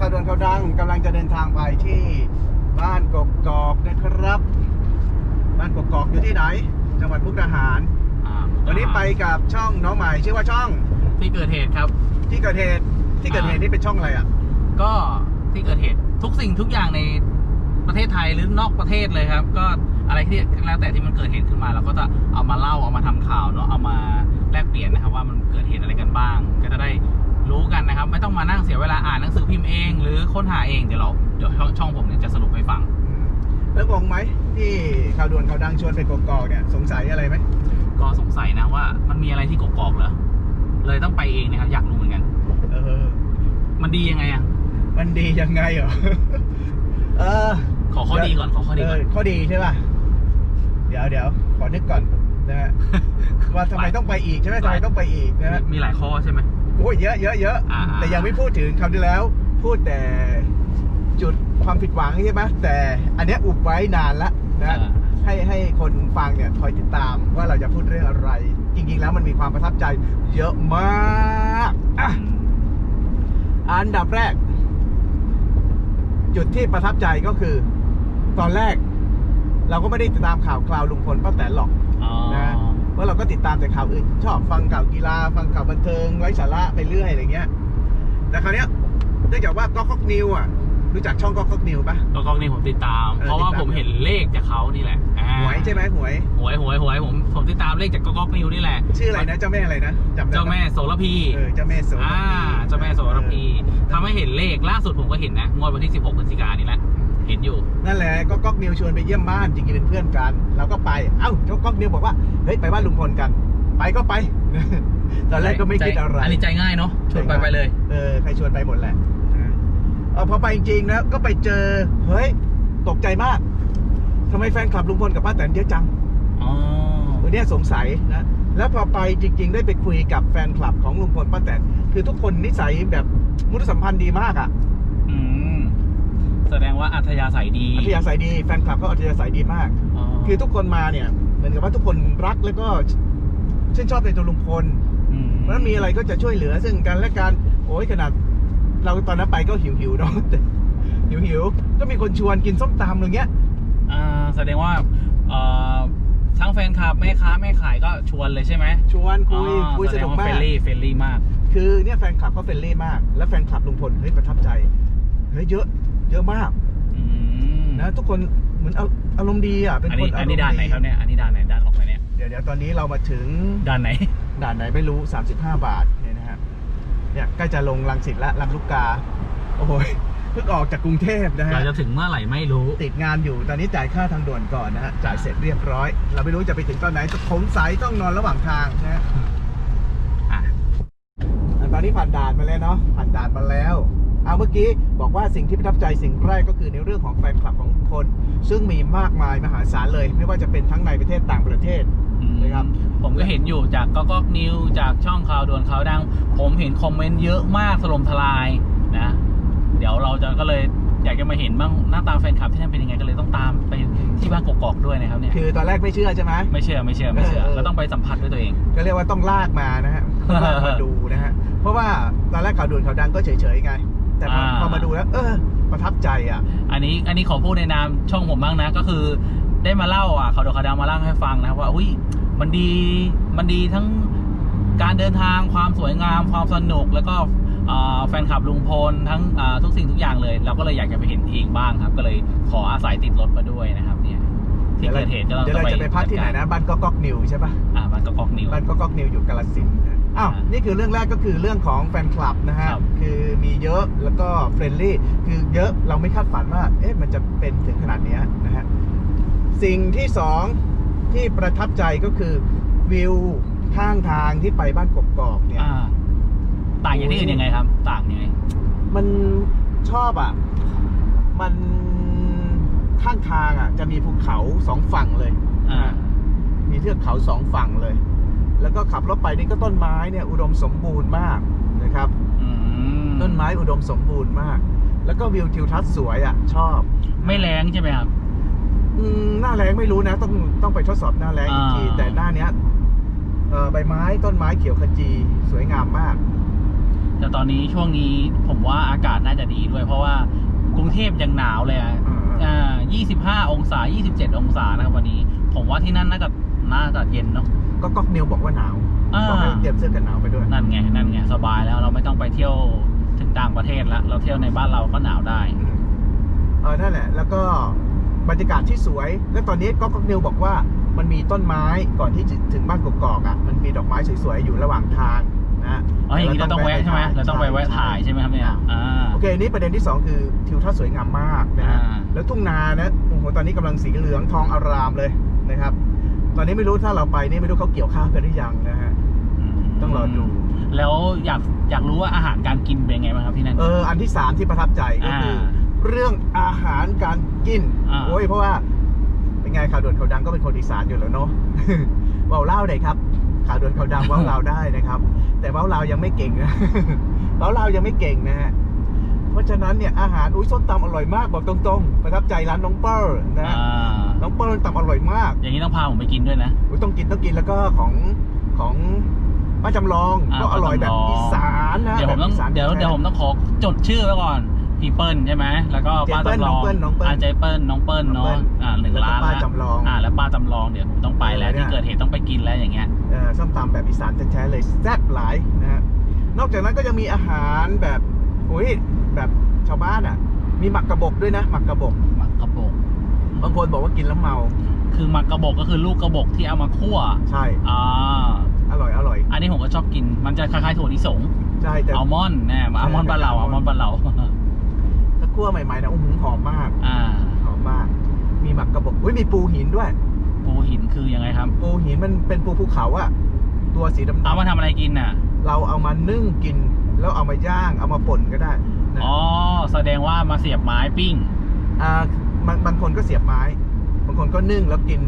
ข่าวด่วนข่าวดังกำลังจะเดินทางไปที่บ้านกกอกนะครับ บ้านกกอกอยู่ที่ไหน จังหวัดมุกดาหาร อ่าวันนี้ไปกับช่องน้องใหม่ชื่อว่าช่องที่เกิดเหตุครับ ที่เกิดเหตุที่เกิดเหตุอ่านี่เป็นช่องอะไรอะ ก็ที่เกิดเหตุทุกสิ่งทุกอย่างในประเทศไทยหรือนอกประเทศเลยครับ ก็อะไรที่แล้วแต่ที่มันเกิดเหตุขึ้นมาเราก็จะเอามาเล่าเอามาทำข่าวเนาะเอามาแลกเปลี่ยนนะครับว่ามันเกิดเหตุอะไรกันบ้าง ก็จะได้ รู้กันนะครับ ไม่ต้องมานั่งเสียเวลาอ่านหนังสือพิมพ์เอง หรือค้นหาเองเดี๋ยวเราเดี๋ยวช่องช่องผมเนี่ยจะสรุปให้ฟังอืมแล้วงงไหมที่ข่าวด่วนข่าวดังชวนไปกกอกเนี่ยสงสัยอะไรไหมก็สงสัยนะว่ามันมีอะไรที่กกอกเหรอเลยต้องไปเองนะครับอยากรู้เหมือนกันเออมันดียังไงอะมันดียังไงเหรอเออ ขอข้อดีก่อนขอข้อดีก่อนเข้อดีใช่ป่ะเดี๋ยวเดี๋ยวขอนึกก่อนนะฮะว่าทำไมต้องไปอีกใช่ไหมทำไมต้องไปอีกนะฮะมีหลายข้อใช่ไหม โอ้ยเยอะเยอะเยอะอ่าแต่ยังไม่พูดถึงคราวที่แล้ว พูดแต่จุดความผิดหวังใช่ไหมแต่อันเนี้ยอุบไว้นานละนะอ่า ให้ให้คนฟังเนี่ยคอยติดตามว่าเราจะพูดเรื่องอะไร จริงๆแล้วมันมีความประทับใจเยอะมากอะ อันดับแรก จุดที่ประทับใจก็คือ ตอนแรก เราก็ไม่ได้ติดตามข่าวคราวลุงพลป้าแตนหรอกอ๋อนะเพ ราะเราก็ติดตามแต่ข่าวอื่น ชอบฟังข่าวกีฬา ฟังข่าวบันเทิงไร้สาระไปเรื่อยอะไรเงี้ย แต่คราวเนี้ยเนื่องจากว่าก็ก๊อกนิวอะรู้จักช่องก็ก๊อกนิวปะ ก็กล้องนี้ผมติดตาม เออเพราะว่าติดตาม ผมเห็นเลขจากเขานี่แหละอ่าหวยใช่ไหมหวย หวยหวยหวยผมผมติดตามเลขจากก๊อกนิวนี่แหละชื่ออะไรนะเจ้าแม่อะไรนะจำได้ปะเจ้าแม่โสระพีเออเจ้าแม่โสระอ่าพีเจ้าแม่โสระพีทำให้เห็นเลขล่าสุดผมก็เห็นนะงวดวันที่ 16พฤศจิกายนนี่แหละเห็นอยู่ นั่นแหละก็ก๊อกนิวชวนไปเยี่ยมบ้านจริงๆเป็นเพื่อนกัน เราก็ไปเอ้าก็ก๊อกนิวบอกว่าเฮ้ยไปบ้านลุงพลกัน ไปก็ไป ตอนแรกก็ไม่คิดอะไรอันนี้ใจง่ายเนาะชวนไปไปเลยเออใครชวนไปหมดแหละนะเออพอไปจริงๆนะก็ไปเจอเฮ้ยตกใจมากทำไมแฟนคลับลุงพลกับป้าแตนเยอะจังอ๋อวันนี้สงสัยนะแล้วพอไปจริง ๆ ได้ไปคุยกับแฟนคลับของลุงพลป้าแตนคือทุกคนนิสัยแบบมุตสัมพันธ์ดีมากอะอืม แสดงว่าอัธยาศัยดีอัธยาศัยดีแฟนคลับก็อัธยาศัยดีมากอ๋อคือทุกคนมาเนี่ยเหมือนกับว่าทุกคนรักแล้วก็ชื่นชอบในตัวลุงพลมเพราะฉะนั้นมีอะไรก็จะช่วยเหลือซึ่งกันและกันโอ้ยขนาดเราตอนนั้นไปก็หิวหิวๆเนาะหิวหิวๆก็มีคนชวนกินส้มตำอะไรเงี้ยอ่าแสดงว่าเอ่อทั้งแฟนคลับแม่ค้าแม่ขายก็ชวนเลยใช่ไหมชวนคุยอ๋อคุยสนุกแดงว่มาเฟกรนลี่เฟรนลี่มาก คือเนี่ยแฟนคลับเขาเฟรนลี่มาก แล้วแฟนคลับลุงพลเฮ้ยประทับใจเฮ้ยเยอะ เยอะมากอืมนะทุกคนเหมือนเอาอารมณ์ดีอะเป็นอันคนนี้อาอันรมนี้ณ์ด่านไหนดีครับเนี่ยอันนี้ด่านไหนด่านออกไหนเนี่ยเดี๋ยวเดี๋ยวตอนนี้เรามาถึงด่านไหน ด่านไหนไม่รู้ 35 บาทเนี่ยนะฮะเนี่ยใกล้จะลงรังสิตและลำลูกกา โอ้โหเพิ่งออกจากกรุงเทพนะฮะ เราจะถึงเมื่อไหร่ไม่รู้ ติดงานอยู่ตอนนี้จ่ายค่าทางด่วนก่อนนะฮะจ่ายเสร็จเรียบร้อย เราไม่รู้จะไปถึงตอนไหนผมสายต้องนอนระหว่างทางนะฮะอะ อะตอนนี้ผ่านด่านมาแล้วเนาะผ่านด่านมาแล้ว เอาเมื่อกี้บอกว่าสิ่งที่ประทับใจสิ่งแรกก็คือในเรื่องของแฟนคลับของทุกคน ซึ่งมีมากมายมหาศาลเลย ไม่ว่าจะเป็นทั้งในประเทศต่างประเทศนะครับผมก็เห็นอยู่จากก็ก็นิวจากช่องข่าวด่วนข่าวดัง ผมเห็นคอมเมนต์เยอะมากถล่มทลายนะ เดี๋ยวเราจะก็เลยอยากจะมาเห็นบ้างหน้าตาแฟนคลับที่นั่นเป็นยังไงก็เลยต้องตามไปที่บ้านกกอกด้วยนะครับเนี่ยคือตอนแรกไม่เชื่อใช่ไหมไม่เชื่อไม่เชื่อไม่เชื่อเออเราต้องไปสัมผัสด้วยตัวเองก็เรียกว่าต้องลากมานะฮะลากมาดูนะฮะเพราะว่าตอนแรกข่าวด่วนข่าวดังก็เฉยๆไง แต่พออ่า พอมาดูแล้ว เออ ประทับใจอะ อันนี้อันนี้ขอพูดในนามช่องผมบ้างนะ ก็คือได้มาเล่าอะเขาดข่าวดังมาเล่าให้ฟังนะครับว่าอุ้ยมันดีมันดีทั้งการเดินทางความสวยงาม ความสนุก แล้วก็อ่าแฟนคลับลุงพลทั้งอ่าทุกสิ่งทุกอย่างเลย เราก็เลยอยากจะไปเห็นเองบ้างครับ ก็เลยขออาศัยติดรถมาด้วยนะครับ เนี่ยที่เกิดเหตุก็เราเดี๋ยวต้องเราจะไปพักที่ไหนนะบ้านก๊อกก๊อกนิวใช่ปะอ่ามันก็กอกนิว บ้านก๊อกก๊อกนิวอยู่กาลสินธุ์นะ อ้าวอ่านี่นี่คือเรื่องแรกก็คือเรื่องของแฟนคลับนะฮะครับ คือมีเยอะแล้วก็เฟรนลี่คือเยอะเราไม่คาดฝันว่าเอ๊ะมันจะเป็นถึงขนาดเนี้ยนะฮะสิ่งที่สองที่ประทับใจก็คือวิวข้างทางที่ไปบ้านกกอกเนี่ย อ่า ต่างจากที่อื่นยังไงครับ ต่างยังไง มันชอบอะ มันข้างทางอะ จะมีภูเขาสองฝั่งเลย อ่า มีเทือกเขาสองฝั่งเลย แล้วก็ขับรถไปนี่ก็ต้นไม้เนี่ยอุดมสมบูรณ์มากนะครับอืมต้นไม้อุดมสมบูรณ์มาก แล้วก็วิวทิวทัศน์สวยอะ ชอบ ไม่แรงใช่ไหมครับอืมหน้าแรงไม่รู้นะ ต้องต้องไปทดสอบหน้าแรงอีกทีอ่าแต่หน้าเนี้ยเอ่อใบไม้ต้นไม้เขียวขจีสวยงามมาก แต่ตอนนี้ช่วงนี้ผมว่าอากาศน่าจะดีด้วย เพราะทพยังหนาวเลยอะอ่าอ่า25 องศา 27 องศานะครับวันนี้ ผมว่าที่นั่นน่าจะ น่าจะเย็นเนาะ ก็ก๊อกนิวบอกว่าหนาวอ่าบอกให้เตรียมเสื้อกันหนาวไปด้วย นั่นไงนั่นไงสบายแล้วเราไม่ต้องไปเที่ยวถึงต่างประเทศแล้วเราเที่ยวในบ้านเราก็หนาวได้อืมเออ นั่นแหละ แล้วก็บรรยากาศที่สวย และตอนนี้ก็ก๊อกนิวบอกว่ามันมีต้นไม้ก่อนที่จะถึงบ้านกกอกอะ มันมีดอกไม้สวยๆ อยู่ระหว่างทางนะอ๋ออย่างนี้เราต้องแวะใช่ไหมเราต้องไปแวะถ่ายใช่ไหมครับเนี่ย อ่า โอเคอันนี้ประเด็นที่2คือทิวทัศน์สวยงามมากนะฮะ อ่า แล้วทุ่งนานะ โอ้โห ตอนนี้กำลังสีเหลืองทองอารามเลยนะครับ ตอนนี้ไม่รู้ถ้าเราไปนี่ไม่รู้เขาเกี่ยวข้าวกันหรือยังนะฮะ ต้องรอดู แล้วอยากอยากรู้ว่าอาหารการกินเป็นไงบ้างครับที่นั่น เออ อันที่3ที่ประทับใจก็คือออ่าเรื่องอาหารการกินอ่าโอ้ยเพราะว่าเป็นไงข่าวด่วนข่าวดังก็เป็นคนอีสานอยู่แล้วเนาะเว้าเล่าวได้ครับข่าวด่วนข่าวดังเว้าเล่าวได้นะครับ แต่เว้าเล่าวยังไม่เก่งนะเว้าเล่าวยังไม่เก่งนะฮะ เพราะฉะนั้นเนี่ยอาหารอุ้ยส้มตำอร่อยมากบอกตรงๆประทับใจร้านน้องเปิ้ลนะฮะอ่าน้องเปิ้ลตำอร่อยมากอย่างนี้ต้องพาผมไปกินด้วยนะ อุ๊ยต้องกินต้องกินแล้วก็ของของป้าจำลองอ่าก็อร่อยแบบป้าจำลอง อีสานนะเดี๋ยวผมต้องแบบสาน เดี๋ยวแท้เดี๋ยวผมต้องขอจดชื่อไว้ก่อนพี่เปิ้ลใช่ไหมแล้วก็ป้าเจเปิ้ลจำลองน้องเปิ้ลน้องเปิ้ลอ่าเจเปิ้ลน้องเปิ้ลน้องเนาะเปิ้ลอ่าหนึ่งแล้วก็ร้านป้าละจำลองอ่าแล้วป้าจำลองเดี๋ยวผมต้องไปแล้วเออเนี่ย ที่เกิดเหตุต้องไปกินแล้วอย่างเงี้ย เอ่อส้มตำแบบอีสานแท้ๆเลยแซ่บหลายนะฮะนอกจากนั้นก็ยังมีอาหารแบบโอ้ย แบบชาวบ้านอะ มีหมักกระบอกด้วยนะ หมักกระบอกหมักกระบอกบางคนบอกว่ากินแล้วเมา คือหมักกระบอกก็คือลูกกระบอกที่เอามาคั่ว ใช่ อ่า อร่อยอร่อย อันนี้ผมก็ชอบกิน มันจะคล้ายๆถั่วลิสง ใช่แต่อัลมอนด์แน่อัลมอนด์บ้านเราอัลมอนด์บ้านเราถ้าคั่วใหม่ๆนะโอ้โหหอมมาก อ่า หอมมาก มีหมักกระบอกอุ้ยมีปูหินด้วย ปูหินคือยังไงครับ ปูหินมันเป็นปูภูเขาอะตัวสีดำๆเอามาทำอะไรกินน่ะ เราเอามานึ่งกิน แล้วเอามาย่าง เอามาป่นก็ได้ นะอ๋อ แสดงว่ามาเสียบไม้ปิ้ง อ่าบางบางคนก็เสียบไม้ บางคนก็นึ่งแล้วกิน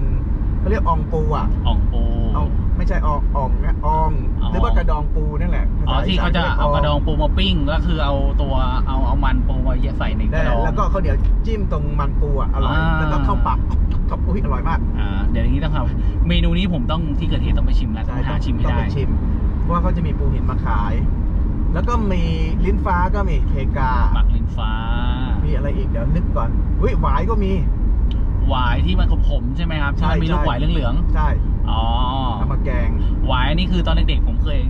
เขาเรียกอองปูอะอ่องปูเอาไม่ใช่อองอองนะอองอ๋อ หรือว่ากระดองปูนั่นแหละภอ๋อษที่เขาจะสนรียเอากระดองปูมาปิ้ง ก็คือเอาตัวเอาเอามันปูมาใส่ในกได้ระดอง แล้วก็ข้าวเหนียวจิ้มตรงมันปูอะอร่อยอ่า แล้วก็เข้าปากกับอุ้ยอร่อยมากอ่าเดี๋ยวอย่างนี้ต้องทำเมนูนี้ผมต้องที่เกิดเหตุต้องไปชิมแล้วต้องหาชิมให้ต้องได้ ไปชิมเพราะว่าเขาจะมีปูหินมาขาย แล้วก็มีลิ้นฟ้าก็มีเคกา หมักลิ้นฟ้า มีอะไรอีกเดี๋ยวนึกก่อนอุ้ยหวายก็มี หวายที่มันขมๆใช่ไหมครับที่มันมีใช่ลูกหวายเหลืองใช่ๆอ๋อเอามาแกง หวายนี่คือตอนเด็กๆผมเคย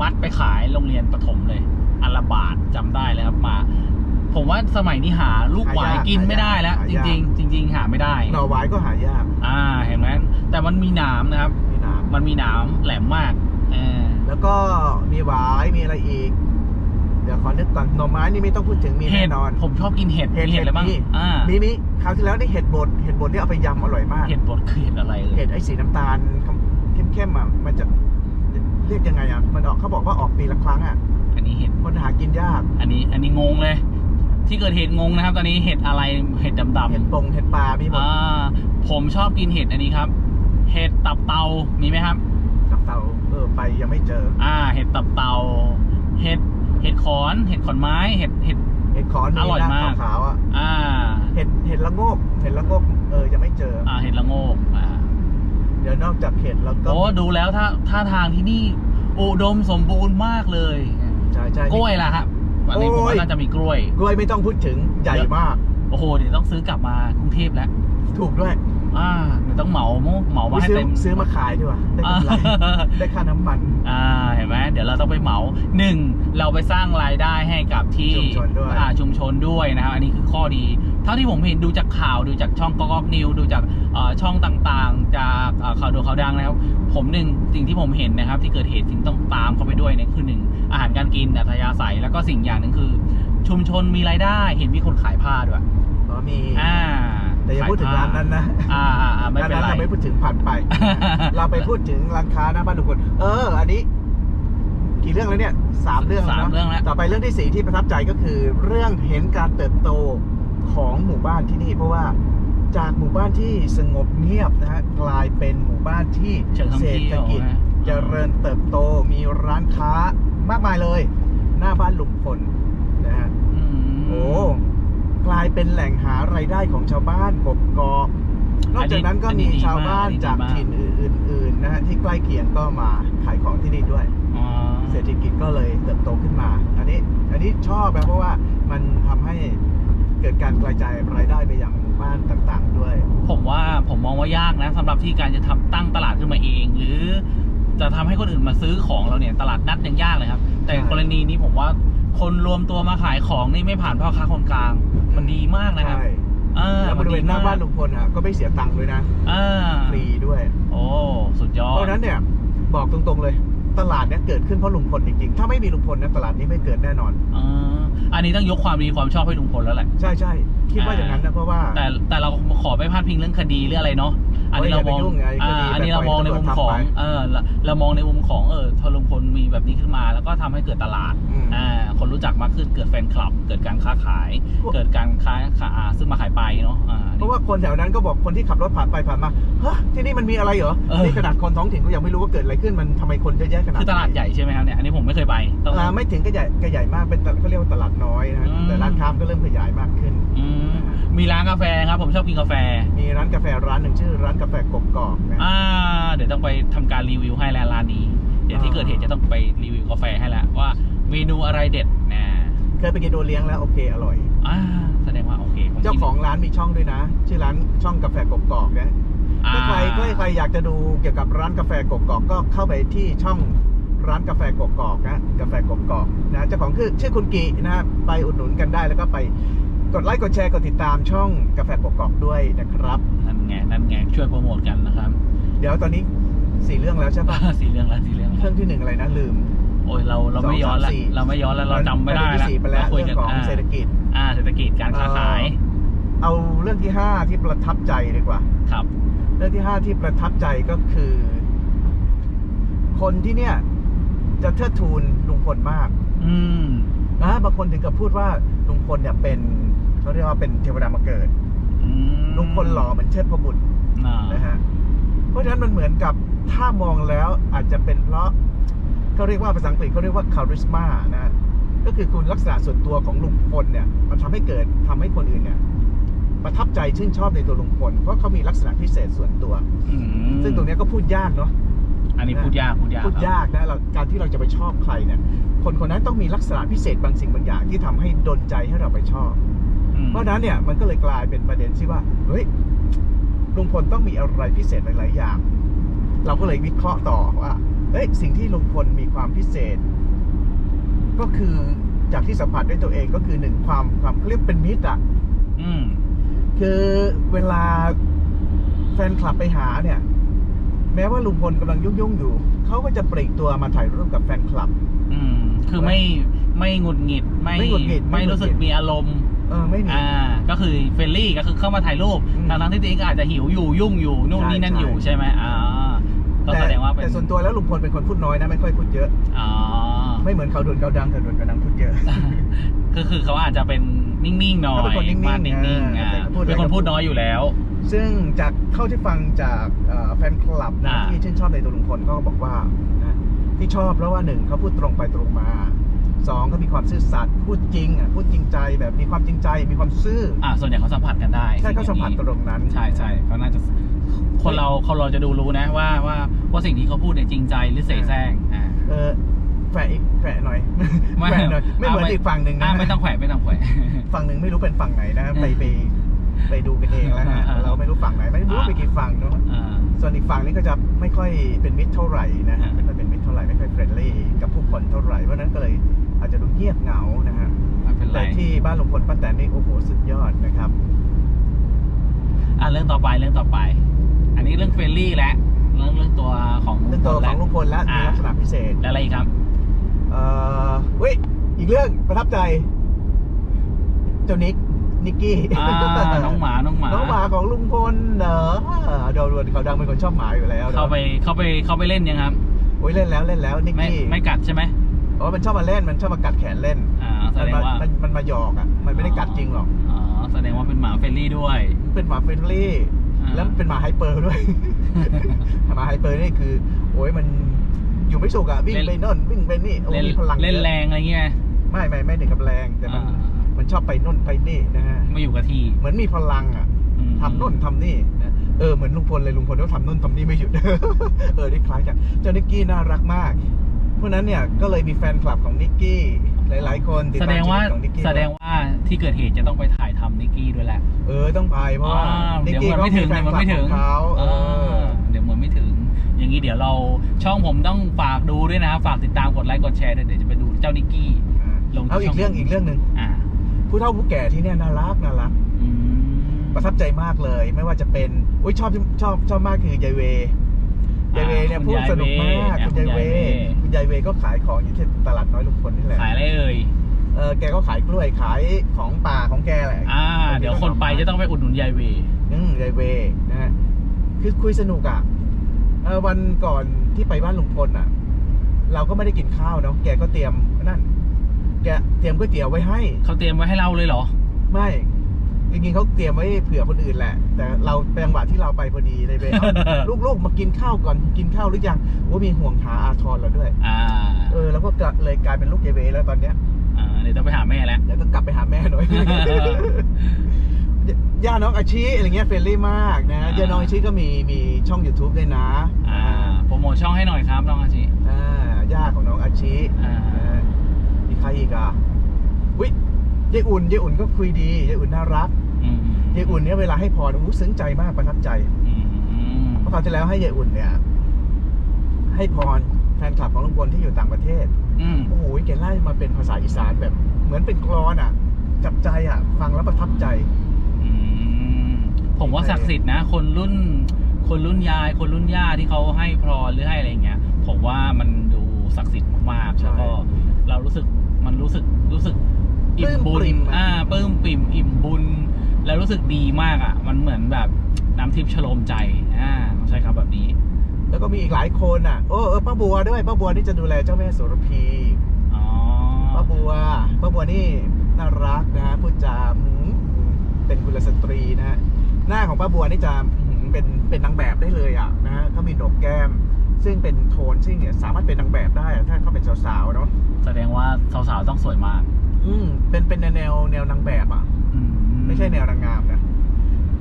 มัดไปขายโรงเรียนประถมเลยอันละบาทจำได้เลยครับมา ผมว่าสมัยนี้หาลูกหวายหายากกินไม่ได้แล้ว หาจยาก ริง ๆ จริง ๆ หาไม่ได้ หน่อหวายก็หายากอ่าเห็นไหมแต่มันมีหนามนะครับ มีน้มันมีหนามแหลมมากเออำ แล้วก็มีหวายมีอะไรอีก เดี๋ยวขอนึกก่อนหน่อไม้นี่ไม่ต้องพูดถึงมีเห็แน่ดนอน ผมชอบกินเห็ดเห็ดมีเห็ดอะไรบ้างเห็ดมี อ่า มีมีคราวที่แล้วนี่เห็ดบดเห็ดบดที่เอาไปยำอร่อยมาก เห็ดบดคือเห็ดอะไรเลยเห็ดไอ้สีน้ำตาลเข้มๆอะมันจะเรียกยังไงอะมันออกเขาบอกว่าออกปีละครั้งอะอันนี้เห็ด คนหากินยาก อันนี้ อันนี้งงเลย ที่เกิดเหตุงงนะครับ ตอนนี้เห็ดอะไร เห็ดดำเห็ดปงเห็ดปลามีหๆมดอ่า ผมชอบกินเห็ดอันนี้ครับ เห็ดตับเตา มีไหมครับ กับเตาเออ ไปยังไม่เจอ อ่า เห็ดตับเตาเห็ด เห็ดขอน เห็ดขอนไม้ เห็ด เห็ด เห็ดขอนอร่อยนะมากขาวๆอะ อ่า เห็ด เห็ดละโงก เห็ดละโงก เออ ยังไม่เจอ อ่า เห็ดละโงก อ่า เดี๋ยวนอกจากเห็ดแล้วก็ โอ้ ดูแล้วถ้าท่าทางที่นี่ อุดมสมบูรณ์มากเลย ใช่ใช่กล้วยล่ะครับวันนี้ผมโอ้ว่ายน่าจะมีกล้วย กล้วยไม่ต้องพูดถึง ใหญ่มาก โอ้โห เดี๋ยวต้องซื้อกลับมากรุงเทพแล้ว ถูกด้วย อ่าเดี๋ยวต้องเหมาเหมามาให้ซื้อเต็ม ซื้อมาขายดีกว่าได้อ่ากำไรได้ค่าน้ำมัน อ่าเห็นไหมเดี๋ยวเราต้องไปเหมาหนึ่งเราไปสร้างรายได้ให้กับที่ชุมชนด้วย อ่าชุมชนด้วยนะครับอันนี้คือข้อดี เท่าที่ผมเห็นดูจากข่าวดูจากช่องก๊อกนิวดูจากเอ่อช่องต่างๆ จากเอ่อข่าวดูข่าวดังนะครับผมหนึ่งสิ่งที่ผมเห็นนะครับ ที่เกิดเหตุจึงต้องตามเข้าไปด้วยเนี่ยคือหนึ่งอาหารการกินอัธยาศัยแล้วก็สิ่งอย่างหนึ่งคือ ชุมชนมีรายได้เห็นมีคนขายผ้าด้วยอ๋อมีอ่า แต่อย่าพูดถึงร้านนั้นนะอ่าอ่าอ่าไม่ร้านเป็นนั้นไรเราไม่พูดถึงผ่านไป เราไปพูดถึงร้านค้าหน้าบ้านทุกคน เออ อันนี้ กี่เรื่องแล้วเนี่ยสามเรื่องแล้วสามเนาะเรื่องแล้วต่อไปเรื่องที่สี่ที่ประทับใจก็คือ เรื่องเห็นการเติบโตของหมู่บ้านที่นี่ เพราะว่าจากหมู่บ้านที่สงบเงียบนะฮะกลายเป็นหมู่บ้านที่เชิงท่องเศรษเที่ฐยวกิจนะเจริญเติบโตมีร้านค้ามากมายเลย หน้าบ้านลุงพลนะฮะอืมโอ้ กลายเป็นแหล่งหารายได้ของชาวบ้านกกอกนอกจากนั้นก็อันนี้มีดีชาวบ้านมากจากอันนี้ดีมากถิ่นอื่นๆนะฮะที่ใกล้เคียงก็มาขายของที่นี่ด้วยอ๋อเศรษฐกิจก็เลยเติบโตขึ้นมา อันนี้ อันนี้ชอบนะเพราะว่ามันทำให้เกิดการกระจายรายได้ไปยังหมู่บ้านต่างๆด้วย ผมว่าผมมองว่ายากนะสำหรับที่การจะทำตั้งตลาดขึ้นมาเอง หรือจะทำให้คนอื่นมาซื้อของเราเนี่ยตลาดนัดยังยากเลยครับ แต่ใช่กรณีนี้ผมว่า คนรวมตัวมาขายของนี่ไม่ผ่านพ่อค้าคนกลาง มันดีมากนะครับใช่เออแล้วบริเวณหน้าบ้านลุงพลอะก็ไม่เสียตังค์ด้วยนะเออฟรีด้วย โอ้สุดยอเพดราะฉะนั้นเนี่ยบอกตรงๆเลย ตลาดเนี้ยเกิดขึ้นเพราะลุงพลจริงๆ ถ้าไม่มีลุงพลนะตลาดนี้ไม่เกิดแน่นอนเอออันนี้ต้องยกความดีความชอบให้ลุงพลแล้วแหละ ใช่ใช่คิดว่าอย่างนั้นนะเพราะว่า แต่แต่เราขอไม่พลาดพิงเรื่องคดีหรืออะไรเนาะ อันนี้เรามองโอ้ยอย่าไปยุ่งไงอ่าคดีอันนี้เราแบบมองในมุมปล่อยให้ของตำรวจทำไปเออเราเรามองในมุมของเออทอลุงพลมีแบบนี้ขึ้นมา แล้วก็ทำให้เกิดตลาดอืมอ่าคนรู้จักมากขึ้นเกิดแฟนคลับ เกิดการค้าขายพวกเกิดการค้าขาอ่าซึ่งมาขายไปเนาะอ่าเพราะว่าคนแถวนั้นก็บอกคนที่ขับรถผ่านไปผ่านมาเฮ้ยที่นี่มันมีอะไรเหรอเออนี่ขนาดคนท้องถิ่นก็ยังไม่รู้ว่าเกิดอะไรขึ้นมันทำไมคนเยอะแยะขนาดคือนี้ตลาดใหญ่ใช่ไหมครับเนี่ยอันนี้ผมไม่เคยไปต้องอ่าไม่ถึงก็ใหญ่ก็ใหญ่มากเป็นตลาดเขาเรียกว่าตลาดน้อยนะอืมแต่ร้านค้าก็เริ่มขยายมากขึ้นอืมมีร้านกาแฟครับผมชอบกินกาแฟ มีร้านกาแฟร้านหนึ่งชื่อร้านกาแฟกกอกนะอ่า เดี๋ยวต้องไปทำการรีวิวให้แล้วร้านนี้ เดี๋ยวที่อ่าเกิดเหตุจะต้องไปรีวิวกาแฟให้แล้วว่าเมนูอะไรเด็ดนะเคยไปกินโดเลี้ยงแล้วโอเคอร่อยอ่าแสดงว่าโอเคผมกินเจ้าของร้านมีช่องด้วยนะ ชื่อร้านช่องกาแฟกกอกนะอ่าถ้าใครถ้าใครอยากจะดูเกี่ยวกับร้านกาแฟกกอกก็เข้าไปที่ช่องร้านกาแฟกกอกนะกาแฟกกอกนะเจ้าของคือชื่อคุณกีนะไปอุดหนุนกันได้แล้วก็ไปกดไลค์กดแชร์กดติดตามช่องกาแฟกกอกด้วยนะครับ นั่นไงนั่นไงช่วยโปรโมทกันนะครับ เดี๋ยวตอนนี้สี่เรื่องแล้วใช่ปะ สีเรื่องแล้วสีเรื่องเคแล้วรื่องที่หนึ่งอะไรนะลืม โอ้ยเราเราไม่ย้อนละสองสามสี่ เราไม่ย้อนแล้วเราจำไม่ได้ประเด็นแล้วที่สี่ไปแล้วเราคุยเรื่กัอนงของอ่าเศรษฐกิจ อ่าเศรษฐกิจการค้าขายเอาเรื่องที่ห้าที่ประทับใจดีกว่า ครับ เรื่องที่ห้าที่ประทับใจก็คือ คนที่เนี่ย จะเทิดทูนลุงพลมากอืมนะบางคนถึงกับพูดว่าลุงพลเนี่ยเป็นเขาเรียกว่าเป็นเทวดามาเกิดอืม ลุงพลหล่อเหมือนเชิดพระบุตรอ่านะฮะเพราะฉะนั้นมันเหมือนกับถ้ามองแล้วอาจจะเป็นเพราะเขาเรียกว่าภาษาอังกฤษเขาเรียกว่าคาริสมานะก็คือคุณลักษณะส่วนตัวของลุงพลเนี่ย มันทำให้เกิดทำให้คนอื่นเนี่ยประทับใจชื่นชอบในตัวลุงพลเพราะเขามีลักษณะพิเศษส่วนตัวอืมซึ่งตรงเนี้ยก็พูดยากเนาะอันนี้พูดยากพูดยากพูดยากนะเราการที่เราจะไปชอบใครเนี่ย คนคนนั้นต้องมีลักษณะพิเศษบางสิ่งบางอย่างที่ทำให้ดนใจให้เราไปชอบ อืม เพราะฉะนั้นเนี่ยมันก็เลยกลายเป็นประเด็นที่ว่าเฮ้ยลุงพลต้องมีอะไรพิเศษหลายๆอย่าง เราก็เลยวิเคราะห์ต่อว่าเฮ้ยสิ่งที่ลุงพลมีความพิเศษ ก็คือจากที่สัมผัสด้วยตัวเองก็คือหนึ่งความความเขาเรียกเป็นมิตรอะ อืม คือเวลาแฟนคลับไปหาเนี่ย แม้ว่าลุงพลกำลังยุ่งๆอยู่ เขาก็จะปลีกตัวมาถ่ายรูปกับแฟนคลับ อืม คือไม่ไม่หงุดหงิดไม่ไม่หงุดหงิดไม่ไม่รู้สึกหงุดหงิด มีอารมณ์ เออไม่มี อ่าก็คือเฟรนลี่ก็คือเข้ามาถ่ายรูปอืม ทางทั้งๆที่ตัวเองก็อาจจะหิวอยู่ยุ่งอยู่นู่นใช่นี่นั่นใช่อยู่ใช่ไหมอ่าก็แต่แสดงว่าเป็นแต่ส่วนตัวแล้วลุงพลเป็นคนพูดน้อยนะไม่ค่อยพูดเยอะ อ๋อ ไม่เหมือนเขาโดนเขาดังเขาโดนเขาดังพูดเยอะ ก็คือเขาอาจจะเป็นนิ่งๆหน่อยเขาเป็นคนนิ่งๆมานิ่งๆอ่าอ่าแต่พูด เป็นคนพูดน้อยอยู่แล้ว ซึ่งจากเท่าที่ฟังจากเอ่อแฟนคลับนะอ่า ที่ชื่นชอบในตัวลุงพลก็บอกว่านะที่ชอบเพราะว่าหนึ่งเขาพูดตรงไปตรงมา สองเขามีความซื่อสัตย์พูดจริงอะพูดจริงใจแบบมีความจริงใจมีความซื่ออ่าส่วนใหญ่เขาสัมผัสกันได้ใช่เขาสัมผัสตรงนั้น ใช่ใช่เขาน่าจะคนเราคนเราจะดูรู้นะว่าว่าว่าสิ่งที่เขาพูดเนี่ยจริงใจหรือเสแสร้งอ่าเออแฝงอีกแฝงหน่อยไม่แฝงหน่อยไม่เหมือนอีกฝั่งหนึ่งอ่านะไม่ต้องแขวะไม่ต้องแขวะฝั่งหนึ่งไม่รู้เป็นฝั่งไหนนะไปไปไปดูกันเองแล้วฮะอ่าเราไม่รู้ฝั่งไหนไม่รู้อ่าไปกี่ฝั่งเนาะอ่าส่วนอีกฝั่งนี้ก็จะไม่ค่อยเป็นมิตรเท่าไหร่นะฮะอ่าไม่ค่อยเป็นมิตรเท่าไหร่ไม่ค่อยเฟรนลี่กับผู้คนเท่าไหร่เพราะฉะนั้นก็เลย อาจจะดูเงียบเหงานะฮะไม่เป็นไรแต่ที่บ้านลุงพลป้าแตนนี่โอ้โหสุดยอดนะครับ อ่าเรื่องต่อไปเรื่องต่อไป อันนี้เรื่องเฟรนลี่แล้วเรื่องเรื่องตัวของเรื่องตัวของลุงพลและมีอ่าลักษณะพิเศษแล้วอะไรอีกครับ เอ่อเว้ยอีกเรื่องประทับใจ เจ้านิกนิกกี้อ่าน้องหมาน้องหมา น้องหมาของลุงพลเหรอเดาวดวนเขาดังเป็นคนชอบหมาอยู่แล้วเข้าไปเข้าไปเข้าไปเล่นยังครับโอ้ยเล่นแล้วเล่นแล้วนิกไม่กี้ไม่กัดใช่ไหม อ๋อมันชอบมาเล่นมันชอบมากัดแขนเล่นอ่าแสมันดงมาว่ามันมันมาหยอกอะมันไม่ได้กัดจริงหรอกอ๋อแสดงว่าเป็นหมาเฟรนลี่ด้วยมันเป็นหมาเฟรนลี่ อ่า แล้วมันเป็นหมาไฮเปอร์ด้วย หมาไฮเปอร์นี่คือ โอ้ยมันอยู่ไม่สุขอะวิ่งไปโน่นวิ่งไปนี่โอ้เล่นมีพลังเล่นยอะแรงอะไรเงี้ย ไม่ไม่ไม่ถึงกับแรงแต่มันอ่า มันชอบไปโน่นไปนี่นะฮะไม่อยู่กับที่เหมือนมีพลังอะอืมทำโน่นทำนี่นะเออเหมือนลุงพลเลยลุงพลก็ทำโน่นทำนี่ไม่หยุด เออนี่คล้ายกันเจ้านิกกี้น่ารักมากเพ ราะฉะนั้นเนี่ยก็เลยมีแฟนคลับของนิกกี้หลายๆ คนติดแสตามดงว่าชีตของนิกกี้แสดงว่าที่เกิดเหตุจะต้องไปถ่ายทำนิกกี้ด้วยแหละ เออต้องไปเพราะว่าอ่านิกเดี๋ยวกี้มันเขาไม่ถึงแฟเดี๋ยวมันนคลับไม่ขถึองงเขาเออ เดี๋ยวมันไม่ถึง อย่างนี้เดี๋ยวเราช่องผมต้องฝากดูด้วยนะ ฝากติดตามกดไลค์กดแชร์ด้วยเดี๋ยวจะไปดูเจ้านิกกี้ลงที่เอาอีช่อกงเรื่องอีกเรื่องหนึ่งอ่าผู้เฒ่าผู้แก่ที่เนี่ยน่ารักน่ารัก อืมประทับใจมากเลย ไม่ว่าจะเป็นอุ้ยชอบชอบชอบมากคือยายเว ยายเวเนี่ยพูดสนุกมากคุณยายเวคุณยายเวก็ขายของอยู่ที่ตลาดน้อยลุงพลนี่แหละขายอะไรเอ่ยเออแกก็ขายกล้วยขายของป่าของแกแหละอ่า เดี๋ยวคนไปจะต้องไปอุดหนุนยายเวอืมยายเวนะฮะคือคุยสนุกอะเออวันก่อนที่ไปบ้านลุงพลอะ เราก็ไม่ได้กินข้าวเนาะแกก็เตรียมนั่น แกเตรียมก๋วยเตี๋ยวไว้ให้ เขาเตรียมไว้ให้เราเลยเหรอ ไม่ จริงๆเขาเตรียมไว้เผื่อคนอื่นแหละ แต่เราเป็นจังหวะที่เราไปพอดีเลยไปเอาลูกๆมากินข้าวก่อนกินข้าวหรือยังว่ามีห่วงหาอาทรเราด้วย อ่าเออแล้วก็กะเลยกลายเป็นลูกเยายเวแล้วตอนเนี้ยอ่าเดี๋ยวต้องไปหาแม่แล้ว เดี๋ยวต้องกลับไปหาแม่หน่อย ย่าน้องอาชีอะไรเงี้ยเฟรนลี่มากนะอ่า ย่าน้องอาชีก็มีมีช่อง YouTube ด้วยนะอ่าโปรโมทช่องให้หน่อยครับน้องอาชิอ่าย่าของน้องอาชีอ่ามีใครอีกอะวิ ยายอุ่นยายอุ่นก็คุยดียายอุ่นน่ารักอืมยายอุ่นเนี่ยเวลาให้พรอู้ซึ้งใจมากประทับใจอืมเพราะคราวที่แล้วให้ยายอุ่นเนี่ย ให้พรแฟนคลับของลุงพลที่อยู่ต่างประเทศอืมโอ้โหแกไล่มาเป็นภาษาอีสานแบบ เหมือนเป็นกรอนอะ จับใจอะ ฟังแล้วประทับใจ อืมผมว่าศักดิ์สิทธิ์นะ คนรุ่น คนรุ่นยาย คนรุ่นย่าที่เขาให้พรหรือให้อะไรเงี้ย ผมว่ามันดูศักดิ์สิทธิ์มากๆใช่ แล้วก็เรารู้สึกมันรู้สึกรู้สึก อิ่มบุปลื้ญมปริ่มอะ อ่าปลื้มปิ่มอิ่มบุญ แล้วรู้สึกดีมากอะ มันเหมือนแบบน้ำทิพย์ชโลมใจอ่าต้องใช้คำแบบนี้แล้วก็มีอีกหลายคนอะโอ้เออป้าบัวด้วยป้าบัวนี่จะดูแลเจ้าแม่โสระพีอ๋อป้าบัวป้าบัวนี่น่ารักนะฮะพูดจาหืมเป็นกุลสตรีนะฮะหน้าของป้าบัวนี่จะหืมเป็นเป็นนางแบบได้เลยอะนะฮะเขามีโหนกแก้ม ซึ่งเป็นโทนซึ่งเนี่ยสามารถเป็นนางแบบได้อะถ้าเขาเป็นสาวๆเนาะแสดงว่าสาวๆต้องสวยมาก อืมเป็นเป็นแนวแนวนางแบบอะ อืไม่ใช่แนวนางงามนะ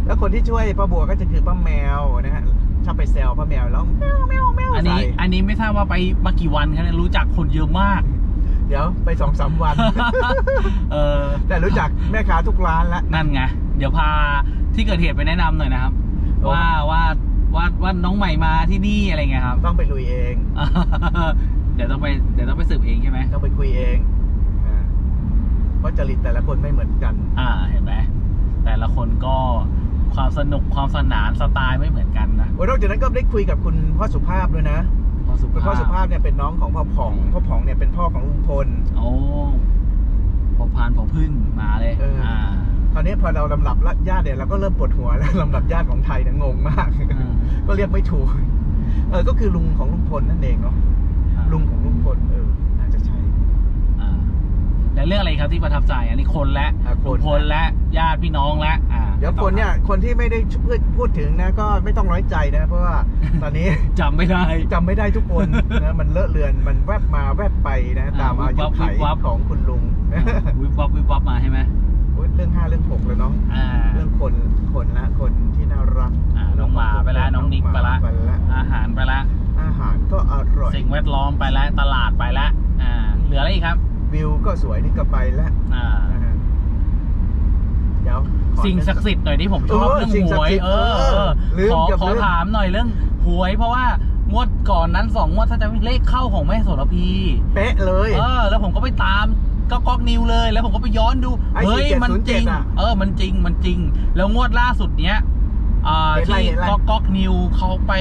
แล้วคนที่ช่วยป้าบัวก็จะคือป้าแมวนะฮะชอบไปแซวป้าแมวแล้วแมวแมวแมวอันนี้ ใส่อันนี้ไม่ทราบว่าไปมากี่วันครับเนี่ยรู้จักคนเยอะมาก เดี๋ยวไปสองสามวัน เออแต่รู้จักแม่ค้าทุกร้านแล้วนั่นไงเดี๋ยวพาที่เกิดเหตุไปแนะนำหน่อยนะครับ โอ้ ว่าว่าว่าว่าน้องใหม่มาที่นี่อะไรเงี้ยครับ ต้องไปลุยเอง เดี๋ยวต้องไปเดี๋ยวต้องไปสืบเองใช่ไหมต้องไปคุยเองนะเพ ราะจริตแต่ละคนไม่เหมือนกัน อ่าเห็นไหมแต่ละคนก็ความสนุกความสนานสไตล์ไม่เหมือนกันนะโอ้ยนอกจากนั้นก็ได้คุยกับคุณพ่อสุภาพด้วยนะพอสุคุณพ่อภาสุพภาพเนี่ยเป็นน้องของพ่อผ่องพ่อผ่องเนี่ยเป็นพ่อของลุงพล โอ้พอพานพอพึ่งมาเลยเอออ่อ่าตอนนี้พอเราลำดับญาติเนี่ยเราก็เริ่มปวดหัวแล้ว ลำดับญาติของไทยเนี่ยงงมาก อืมก็เรียกไม่ถูก เออ ก็คือลุงของลุงพลนั่นเองเนาะ ลุงของลุงพล เออ น่าจะใช่ อ่า แล้วเรื่องอะไรครับที่ประทับใจอันนี้คนและอ่าคนลุงพลและญาติพี่น้องและอ่าเดี๋ยวคนเนี่ยคนที่ไม่ได้พูดพูดถึงนะก็ไม่ต้องน้อยใจนะ เพราะว่าตอนนี้ จำไม่ได้ จำไม่ได้ทุกคนนะมันเลอะเลือนมันแวบมาแวบไปนะตามอายุไขวิบวับของคุณลุงวิบวับวิบวับมาใช่ไหมโอ๊ยเรื่องห้าเรื่องหกแล้วเนาะอ่า เรื่องคนคนละคนที่น่ารักอ่าน้องหมาไปแล้วน้องนิกไปละไปละอาหารไปละอาหารก็อร่อย สิ่งแวดล้อมไปแล้วตลาดไปแล้วอ่าเหลืออะไรอีกครับ วิวก็สวยนี่ก็ไปแล้วอ่านะฮะเดี๋ยวขอ สิ่งศักดิ์สิทธิ์หน่อยที่ผมชอบเออเรื่องสิ่งหศักวดิ์ยสิทธิ์เออเออเออลืมขอเกือบขอลืม ถามหน่อยเรื่องหวย เพราะว่างวดก่อนนั้นสองงวดถ้าจะเลขเข้าของแม่โสระพี เป๊ะเลย เออ แล้วผมก็ไปตามก็ก๊อกนิวเลย แล้วผมก็ไปย้อนดู ไอ้เฮ้ย 4707มันจริง อะเออ มันจริง มันจริง แล้วงวดล่าสุดเนี้ยอ่าเห็นอะไรที่เห็นอะไร ก๊อกก๊อกนิวเขาไป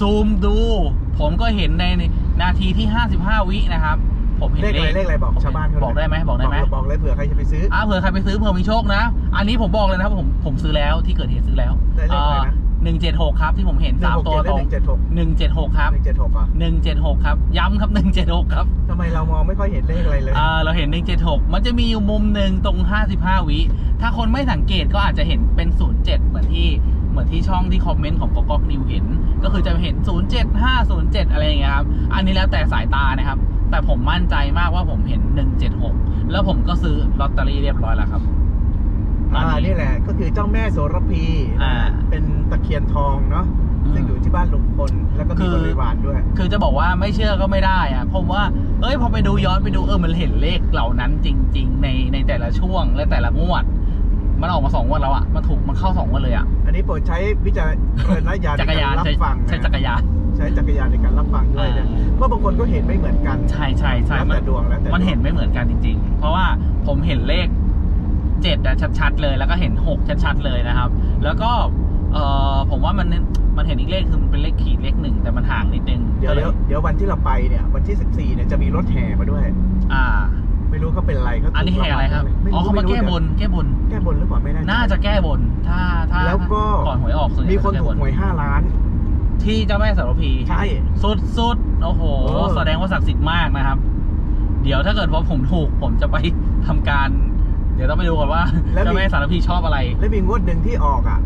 ซูมดู ผมก็เห็นในนาทีที่ 55 วินะครับ ผมเห็นเลขอะไรเลขอะไรบอกชาวบ้านเขาบอกได้ไหมบอกได้ไหมบอกเลยเผื่อใครจะไปซื้ออ่าเผื่อใครไปซื้อเผื่อมีโชคนะ อันนี้ผมบอกเลยนะครับผมผมซื้อแล้วที่เกิดเหตุซื้อแล้วได้เลขอะไรนะหนึ่งเจ็ดหกครับที่ผมเห็นสามตัวตรงหนึ่งเจ็ดหกหนึ่งเจ็ดหกครับหนึ่งเจ็ดหกอะหนึ่งเจ็ดหกครับ ย้ำครับหนึ่งเจ็ดหกครับทำไมเรามองไม่ค่อยเห็นเลขอะไรเลยอ่าเราเห็นหนึ่งเจ็ดหกมันจะมีอยู่มุมหนึ่งตรงห้าสิบห้าวิถ้าคนไม่สังเกตก็อาจจะเห็นเป็นศูนย์เจ็ดเหมือนที่เหมือนที่ช่องที่คอมเมนต์ของก๊อกก๊อกนิวเห็น ก็คือจะเห็นศูนย์เจ็ดห้าศูนย์เจ็ดอะไรอย่างเงี้ยครับ อันนี้แล้วแต่สายตานะครับ แต่ผมมั่นใจมากว่าผมเห็นหนึ่งเจ็ดหกแล้วผมก็ซื้อลอตเตอรี่เรียบร้อยแล้วครับ อ่านี่แหละ ก็คือเจ้าแม่โสระพีอ่า เป็นตะเคียนทองเนาะอืมซึ่งอยู่ที่บ้านลุงพลแล้วก็คืมีอบริวารด้วย คือจะบอกว่าไม่เชื่อก็ไม่ได้อะผมว่า เอ้ยพอไปดูย้อนไปดูเออมันเห็นเลขเหล่านั้นจริง ๆ ในในแต่ละช่วงและแต่ละงวด มันออกมาสองงวดแล้วอะมันถูกมันเข้าสองงวดเลยอะอันนี้โปรดใช้วิจารณญาณในจักรยานการรับใช้ฟังนะใช้จักรยานใช้จักรยานในการรับฟังด้วยนะอ่า เพราะบางคนก็เห็นไม่เหมือนกันใช่ใช่ใช่แล้วมัแต่ดวงแล้วแต่มันเห็นไม่เหมือนกันจริง ๆ เพราะว่าผมเห็นเลขเจ็ดอะชัดๆเลยแล้วก็เห็นหกชัดๆเลยนะครับ แล้วก็เออผมว่ามันมันเห็นอีกเลขคือมันเป็นเลขขีดเลขหนึ่งแต่มันห่างนิดนึงเดี๋ยวก็ลเดี๋ยวเดี๋ยววันที่เราไปเนี่ยวันที่ 14เนี่ยจะมีรถแห่มาด้วย อ่า ไม่รู้เขาเป็นอะไรเขาถูอันนี้แห่อะไรครับไม่อ๋อเขามาไรู้แก้บนแก้บน แก้บนหรือเปล่าไม่แน่ใจ น่าจะแก้บนถ้าถ้าแล้วก็ ก่อนหวยออกส่วนใหญ่มีคนจะแก้ถูบกหวย5ล้าน ที่เจ้าแม่สารพีใช่ สุดสุดโอ้โห เออ แสดงว่าศักดิ์สิทธิ์มากนะครับ เดี๋ยวถ้าเกิดว่าผมถูกผมจะไปทำการ เดี๋ยวต้องไปดูก่อนว่าเจ้าแม่สารพีชอบอะไรและมีงวดหนึ่งที่ออกอะ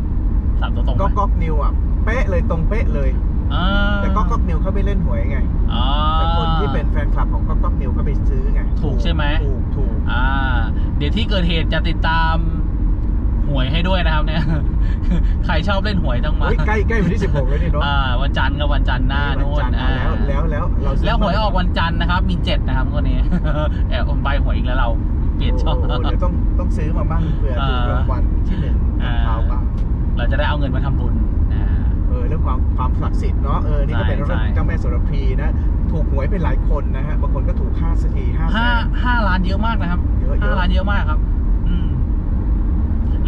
สามตัวตรงไหมก็ก๊อกนิวอะเป๊ะเลยตรงเป๊ะเลย อ่าแต่ก็ก๊อกนิวเขาไม่เล่นหวยไง อ่า แต่คนที่เป็นแฟนคลับของก็ก๊อกนิวเขาไปซื้อไงถูกใช่ไหม ถูกถูก อ่า เดี๋ยวที่เกิดเหตุจะติดตาม หวยให้ด้วยนะครับเนี่ย ใครชอบเล่นหวยต้องมา เฮ้ยใกล้ใกล้วันที่ 16 แล้วนี่เนาะอ่าวันจันทร์กับวันจันทร์หน้าวันู่นจัทร์อ่ามาแล้วแล้วแล้วเราซื้แล้วหวยออกวันจันทร์นะครับ มีเจ็ดนะครับคนนี้ แอบอมใบหวยอีกแล้วเราเปลี่ยนช่อง โโหเดี๋ยวต้องต้องซื้อมาบ้างเผื่อถูกรางวัลที่หนึ่งอ่าเท้าบ้างเราจะได้เอาเงินมาทำบุญอ่า เออเรื่องความความศักดิ์สิทธิ์เนาะเออนี่ก็เป็นใช่เรื่องใช่ เจ้าแม่โสระพีนะ ถูกหวยเป็นหลายคนนะฮะบางคนก็ถูกห้าสถีห้าแสห้าน ห้าล้านเยอะมากนะครับเยอะเยอะห้าล้านเยอะมากครับอืม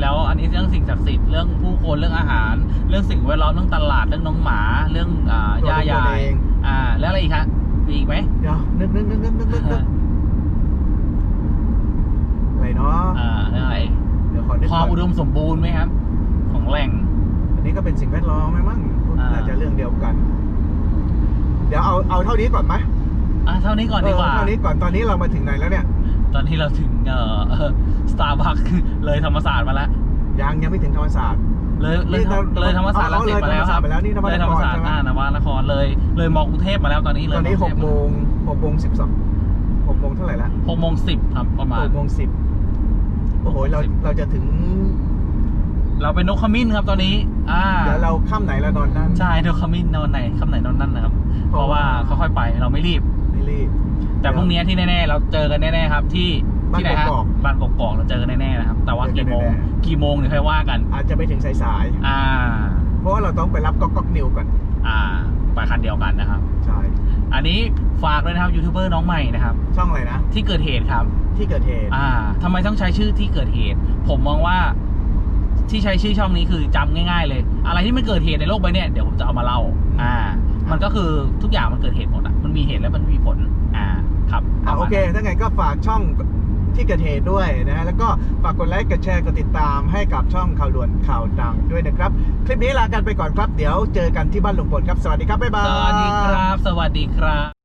แล้วอันนี้เรื่องสิ่งศักดิ์สิทธิ์เรื่องผู้คนเรื่องอาหาร เรื่องสิ่งแวดล้อมเรื่องตลาดเรื่องน้องหมาเรื่องอ่าตัวย่าตัวยายเองอ่า แล้วอะไรอีกครับมีอีกไหมเดี๋ยวนึกนึกนึกนึกนึกนึกนึกอะไรเนาะอ่าเรื่องอะไรเดี๋ยวขอนึกความก่อุอนดมสมบูรณ์ไหมครับ ของแหล่ง อันนี้ก็เป็นสิ่งแวดล้อมไหมมั้งอ่าน่าจะเรื่องเดียวกัน เดี๋ยวเอาเอาเท่านี้ก่อนไหมอะเท่านี้ก่อนดีกว่าเเท่านี้ก่อนตอนนี้เรามาถึงไหนแล้วเนี่ย ตอนที่เราถึงเอ่อสตาร์บัคเลยธรรมศาสตร์มาแล้ว ยังยังไม่ถึงธรรมศาสตร์ เลยเลยนี่เราเลยธรรมศาสตร์เอารังสิตเลยมาแล้วครับธรรมศาสตร์ไปแล้วนี่นวนครเลยธรรมศาสตใช่ร์ไหม อ่านวนครเลย เลยมอกรุงเทพมาแล้วตอนนี้เลยตอนนี้มหกกรุงเทพโมงหกโมงสิบสองหกโมงเท่าไหร่ละหกโมงสิบครับประมาณหกโมงสิบโอ้โหเราสิบ เราจะถึง เราเป็นนกขมิ้นครับตอนนี้ อ่า เดี๋ยวเราค่ำไหนเรานอนนั่น ใช่นกขมิ้นนอนไหนคำไหนนอนนั่นนะครับ เพเพราะราะว่า ว่าค่อยๆไปเราไม่รีบไม่รีบ แต่พรุ่งนี้ที่แน่ๆเราเจอกันแน่ๆครับ ที่บ้านที่ไหนฮะกอกบ้านกอกๆเราเจอกันแน่ๆนะครับ แต่ว่าเจอกักี่นโมงแน่กี่โมงเดี๋ยวค่อยว่ากัน อาจจะไปถึงสายอ่าๆเพราะว่าเราต้องไปรับก๊อกก๊อกนิวก่อนอ่าไปคันเดียวกันนะครับ ใช่ อันนี้ฝากด้วยนะครับยูทูบเบอร์น้องใหม่นะครับ ช่องอะไรนะ ที่เกิดเหตุครับ ที่เกิดเหตุ อ่าทำไมต้องใช้ชื่อที่เกิดเหตุ ผมมองว่าที่ใช้ชื่อช่องนี้คือจำง่าย ๆ เลย อะไรที่มันเกิดเหตุในโลกใบเนี้ยเดี๋ยวผมจะเอามาเล่า อ่า มันก็คือทุกอย่างมันเกิดเหตุหมดอะ มันมีเหตุและมันมีผลอ่า ครับอะประโอมาณเคนั้นถ้าไงก็ฝากช่องที่เกิดเหตุด้วยนะฮะ แล้วก็ฝากกดไลค์กดแชร์กดติดตามให้กับช่องข่าวด่วนข่าวดังด้วยนะครับ คลิปนี้ลากันไปก่อนครับ เดี๋ยวเจอกันที่บ้านลุงพลครับ สวัสดีครับ บ๊ายบาย สวัสดีครับ สวัสดีครับ